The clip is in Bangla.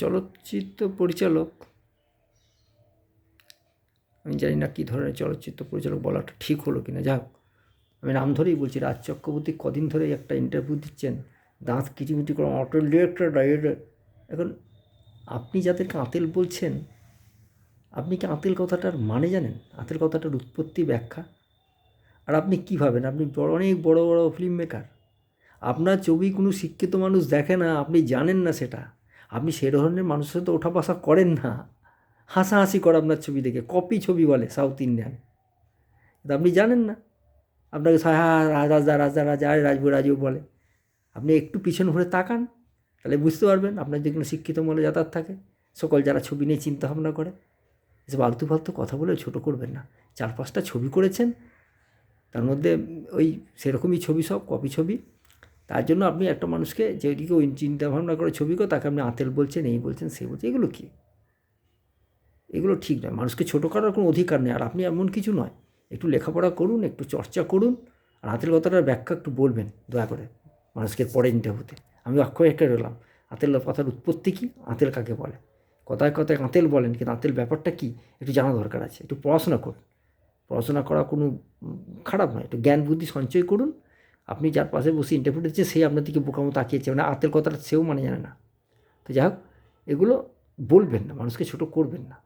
চলচ্চিত্র পরিচালক, আমি জানি না কী ধরনের চলচ্চিত্র পরিচালক বলাটা ঠিক হলো কিনা যাক আমি নাম ধরেই বলছি, রাজ চক্রবর্তী কদিন ধরেই একটা ইন্টারভিউ দিচ্ছেন, দাঁত কিটিমিটি করে অটো ডিরেক্টর ডাইরেক্টর এখন আপনি যাদেরকে আঁতেল বলছেন, আপনি কি আতেল কথাটার মানে জানেন? আঁতেল কথাটার উৎপত্তি ব্যাখ্যা? আর আপনি কী ভাবেন? আপনি অনেক বড় বড় ফিল্ম মেকার আপনার ছবি কোনো শিক্ষিত মানুষ দেখে না, আপনি জানেন না সেটা। আপনি সে ধরনের মানুষের সাথে ওঠা বসা করেন না। হাসাহাসি করে আপনার ছবি দেখে কপি ছবি বলে সাউথ ইন্ডিয়ান আপনি জানেন না। আপনাকে রাজা রাজা রাজা রাজবু, রাজু বলে। আপনি একটু পিছন ঘুরে তাকান, তাহলে বুঝতে পারবেন আপনার যে কোনো শিক্ষিত মনে যাতায়াত থাকে, সকল যারা ছবি নিয়ে চিন্তা ভাবনা করে, এসব আলতু ফালতু কথা বলে ছোটো করবেন না। চার পাঁচটা ছবি করেছেন, তার মধ্যে ওই সেরকমই ছবি সব কপি ছবি। তার জন্য আপনি একটা মানুষকে যেদিকে ওই চিন্তা ভাবনা করে ছবি করে তাকে আপনি আতেল বলছেন, এই বলছেন, সে বলছেন, এগুলো কী? এগুলো ঠিক নয়। মানুষকে ছোটো করার কোনো অধিকার নেই। আর আপনি এমন কিছু নয়। একটু লেখাপড়া করুন, একটু চর্চা করুন আর আতেল কথাটার ব্যাখ্যা একটু বলবেন, দয়া করে, মানুষকে পরে ইন্টারভিউতে আমি অক্ষয় একটা রইলাম। আতেল কথার উৎপত্তি কী? আতেল কাকে বলে? কথায় কথায় আতেল বলেন, কিন্তু আতেল ব্যাপারটা কী? একটু জানা দরকার আছে। একটু পড়াশোনা করুন। পড়াশোনা করা কোনো খারাপ নয়। একটু জ্ঞান বুদ্ধি সঞ্চয় করুন। আপনি যার পাশে বসে ইন্টারভিউ দিচ্ছে সেই আপনার দিকে বোকামো তাকিয়েছে। মানে আতের কথাটা সেও মানে জানে না। তো যাই হোক, এগুলো বলবেন না, মানুষকে ছোটো করবেন না।